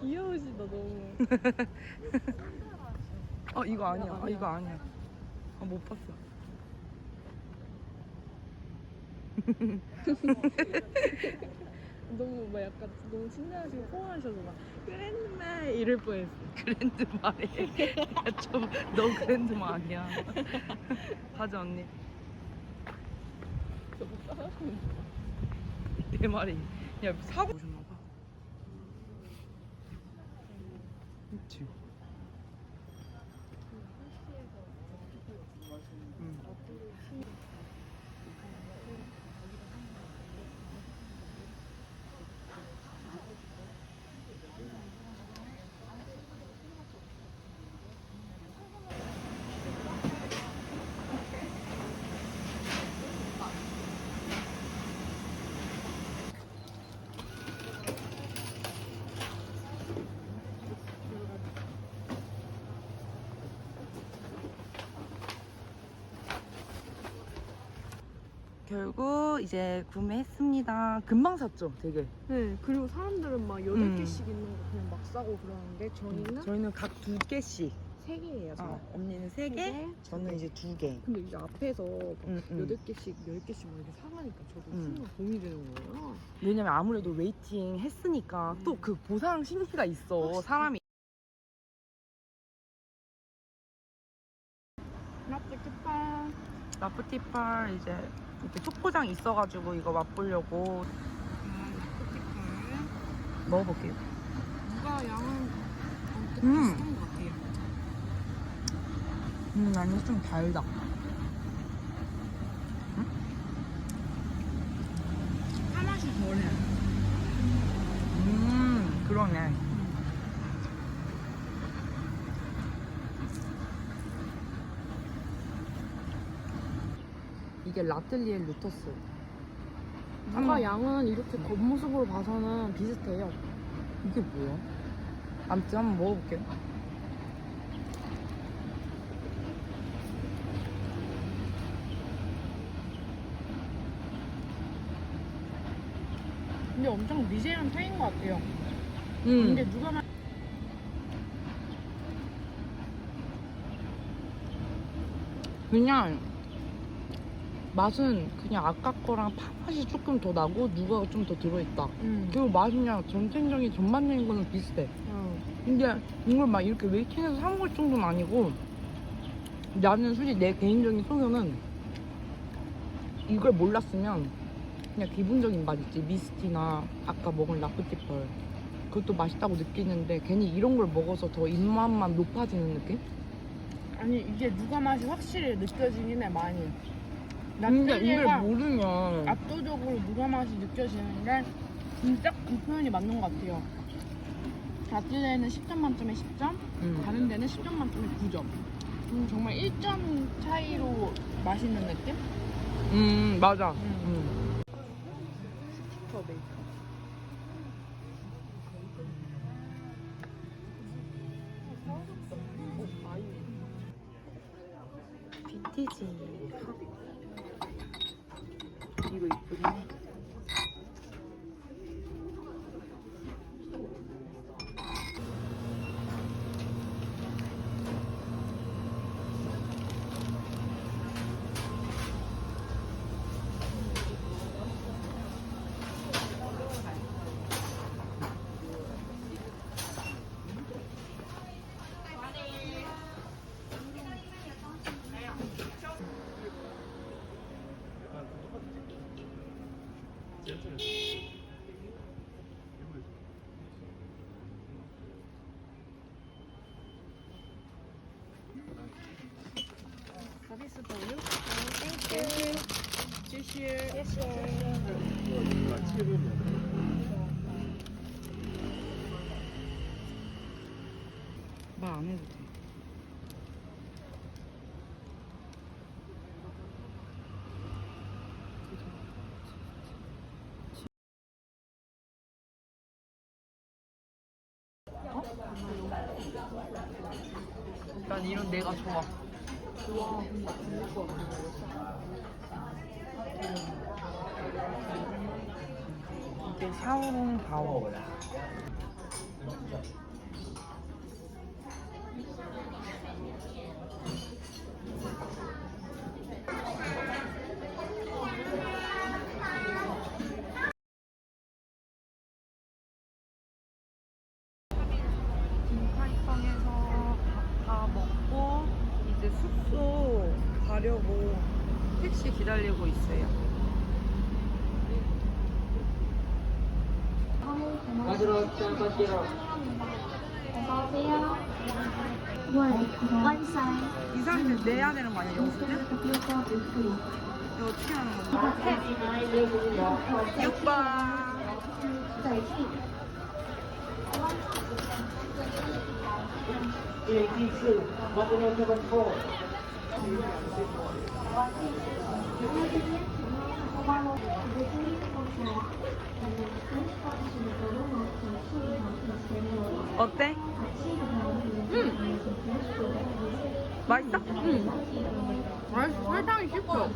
귀여우시다 너무. 어 이거 아니야. 아 이거 아니야. 아, 못 봤어. 너무 막 약간 너무 친절하시고 포옹하셔서 막 그랜드마 이럴 뻔했어. 그랜드 말해. 좀너 그랜드 말 아니야. 가자 언니. 너무. 내 말이. 야 사고 오셨나 봐. 그치. 응. 결국 이제 구매했습니다. 금방 샀죠, 되게. 네 그리고 사람들은 막 여덟 음. 개씩 있는 거 그냥 막 사고 그러는데 저희는 저희는 각 두 개씩. 세 개예요. 저. 어, 언니는 세세 개, 개, 저는 이제 두 개. 근데 이제 앞에서 응. 여덟 개씩 열 개씩 막 이렇게 사가니까 저도 음. 순간 돈이 되는 거예요. 왜냐면 아무래도 웨이팅 했으니까 또그 보상 심리가 있어, 사람이. 라프티파 라프티팔 이제 이렇게 초포장 있어가지고 이거 맛보려고 라프티파 먹어볼게요. 누가 양은 음. 음, 아니 좀 달다. 하맛이 덜해. 음, 그러네. 이게 라틀리에 루터스. 음. 양은 이렇게 겉모습으로 봐서는 비슷해요. 이게 뭐야? 아무튼 한번 먹어볼게요. 근데 엄청 미세한 차이인 것 같아요. 음, 근데 누가 말 그냥 맛은 그냥 아까 거랑 맛이 조금 더 나고 누가 좀 더 들어있다. 음. 그리고 맛이 그냥 전체적인 전반적인 거는 비슷해. 어. 근데 이걸 막 이렇게 웨이팅해서 사 먹을 정도는 아니고 나는 솔직히 내 개인적인 소견은 이걸 몰랐으면 그냥 기본적인 맛 있지 미스티나 아까 먹은 라프티펄 그것도 맛있다고 느끼는데 괜히 이런 걸 먹어서 더 입맛만 높아지는 느낌? 아니 이게 누가 맛이 확실히 느껴지긴 해 많이. 근데 이걸 라떼가 모르면 압도적으로 누가 맛이 느껴지는데 진짜 그 표현이 맞는 것 같아요. 라떼는 10점 만점에 10점, 음. 다른 데는 10점 만점에 9점. 음, 정말 1점 차이로 맛있는 느낌? 음 맞아 음. 음. 스티커 메이커. 빈티지 서비스 보유. 땡큐. 주시에. 말안 해도 돼 난 이런 내가 좋아. 이게 샤오롱 바오. 딘타이팡에서 다 먹고 이제 숙소 가려고 택시 있어요. One side. 이 사람들 내야 되는 거 아니야, 영수증? 이거 어떻게 하는 건가? 6번. 어때? 응. 맛있어? 응. 맛있어. 설탕이 씹혀.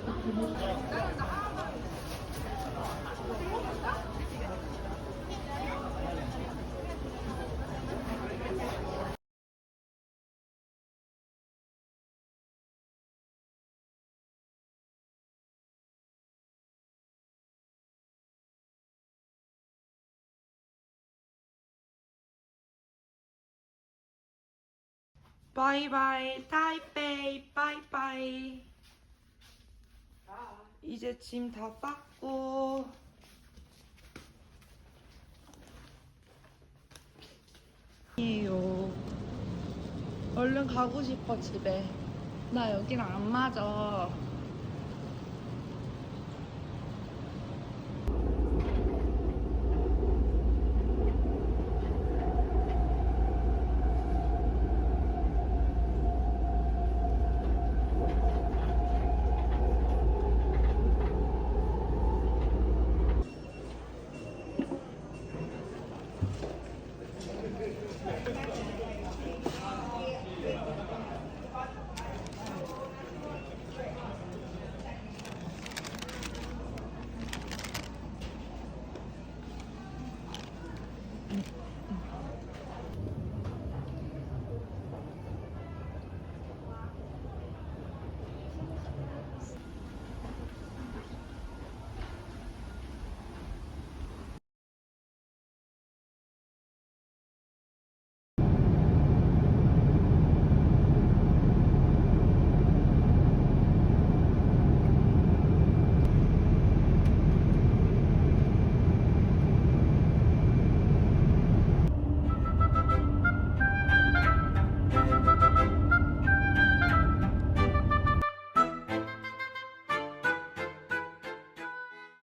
바이바이 타이페이 바이바이. 이제 짐 다 쌌고. 이요 얼른 가고 싶어 집에. 나 여기랑 안 맞아